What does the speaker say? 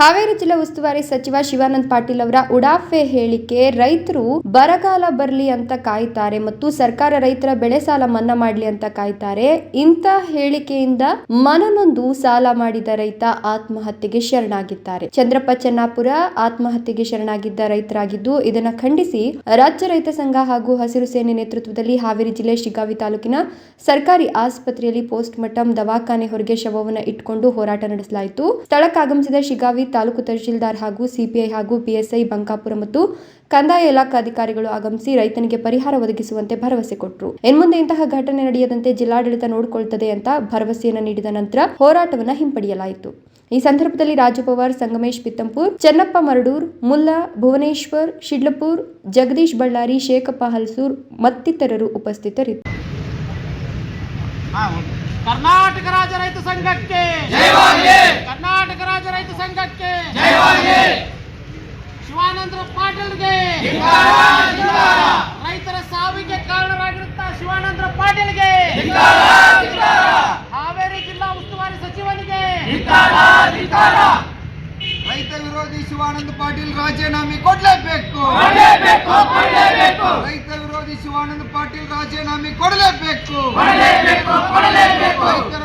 ಹಾವೇರಿ ಜಿಲ್ಲಾ ಉಸ್ತುವಾರಿ ಸಚಿವ ಶಿವಾನಂದ ಪಾಟೀಲ್ ಅವರ ಉಡಾಫೆ ಹೇಳಿಕೆ, ರೈತರು ಬರಗಾಲ ಬರಲಿ ಅಂತ ಕಾಯ್ತಾರೆ ಮತ್ತು ಸರ್ಕಾರ ರೈತರ ಬೆಳೆ ಸಾಲ ಮನ್ನಾ ಮಾಡಲಿ ಅಂತ ಕಾಯ್ತಾರೆ. ಇಂಥ ಹೇಳಿಕೆಯಿಂದ ಮನನೊಂದು ಸಾಲ ಮಾಡಿದ ರೈತ ಆತ್ಮಹತ್ಯೆಗೆ ಶರಣಾಗಿದ್ದಾರೆ. ಚಂದ್ರಪ್ಪ ಚೆನ್ನಾಪುರ ಆತ್ಮಹತ್ಯೆಗೆ ಶರಣಾಗಿದ್ದ ರೈತರಾಗಿದ್ದು, ಇದನ್ನ ಖಂಡಿಸಿ ರಾಜ್ಯ ರೈತ ಸಂಘ ಹಾಗೂ ಹಸಿರು ಸೇನೆ ನೇತೃತ್ವದಲ್ಲಿ ಹಾವೇರಿ ಜಿಲ್ಲೆ ಶಿಗ್ಗಾವಿ ತಾಲೂಕಿನ ಸರ್ಕಾರಿ ಆಸ್ಪತ್ರೆಯಲ್ಲಿ ಪೋಸ್ಟ್ ಮಾರ್ಟಂ ದವಾಖಾನೆ ಹೊರಗೆ ಶವವನ್ನು ಇಟ್ಕೊಂಡು ಹೋರಾಟ ನಡೆಸಲಾಯಿತು. ಸ್ಥಳಕ್ಕಾಗಮಿಸಿದ ಶಿಗಾವಿ ತಾಲೂಕು ತಹಶೀಲ್ದಾರ್ ಹಾಗೂ ಸಿಪಿಐ ಹಾಗೂ ಪಿಎಸ್ಐ ಬಂಕಾಪುರ ಮತ್ತು ಕಂದಾಯ ಇಲಾಖಾ ಅಧಿಕಾರಿಗಳು ಆಗಮಿಸಿ ರೈತನಿಗೆ ಪರಿಹಾರ ಒದಗಿಸುವಂತೆ ಭರವಸೆ ಕೊಟ್ಟರು ಇನ್ಮುಂದೆ ಇಂತಹ ಘಟನೆ ನಡೆಯದಂತೆ ಜಿಲ್ಲಾಡಳಿತ ನೋಡಿಕೊಳ್ಳುತ್ತದೆ ಅಂತ ಭರವಸೆಯನ್ನು ನೀಡಿದ ನಂತರ ಹೋರಾಟವನ್ನು ಹಿಂಪಡೆಯಲಾಯಿತು. ಈ ಸಂದರ್ಭದಲ್ಲಿ ರಾಜು ಪವಾರ್ ಸಂಗಮೇಶ್ ಪಿತ್ತಂಪುರ್ ಚೆನ್ನಪ್ಪ ಮರಡೂರ್ ಮುಲ್ಲಾ ಭುವನೇಶ್ವರ್ ಶಿಡ್ಲಪುರ್ ಜಗದೀಶ್ ಬಳ್ಳಾರಿ ಶೇಖಪ್ಪ ಹಲ್ಸೂರ್ ಮತ್ತಿತರರು ಉಪಸ್ಥಿತರಿದ್ದರು. ಕರ್ನಾಟಕ ರಾಜ್ಯ ರೈತ ಸಂಘಕ್ಕೆ ಕರ್ನಾಟಕ ರಾಜ್ಯ ರೈತ ಸಂಘಕ್ಕೆ ಶಿವಾನಂದ್ರ ಪಾಟೀಲ್ಗೆ. ರೈತರ ಸಾವಿಗೆ ಕಾರಣರಾಗಿರುತ್ತ ಶಿವಾನಂದ್ರ ಪಾಟೀಲ್ಗೆ. ಹಾವೇರಿ ಜಿಲ್ಲಾ ಉಸ್ತುವಾರಿ ಸಚಿವನಿಗೆ. ರೈತ ವಿರೋಧಿ ಶಿವಾನಂದ ಪಾಟೀಲ್ ರಾಜೀನಾಮೆ ಕೊಡಲೇಬೇಕು. ರೈತ ವಿರೋಧಿ ಶಿವಾನಂದ ಪಾಟೀಲ್ ರಾಜೀನಾಮೆ ಕೊಡಲೇಬೇಕು. ರೈತರ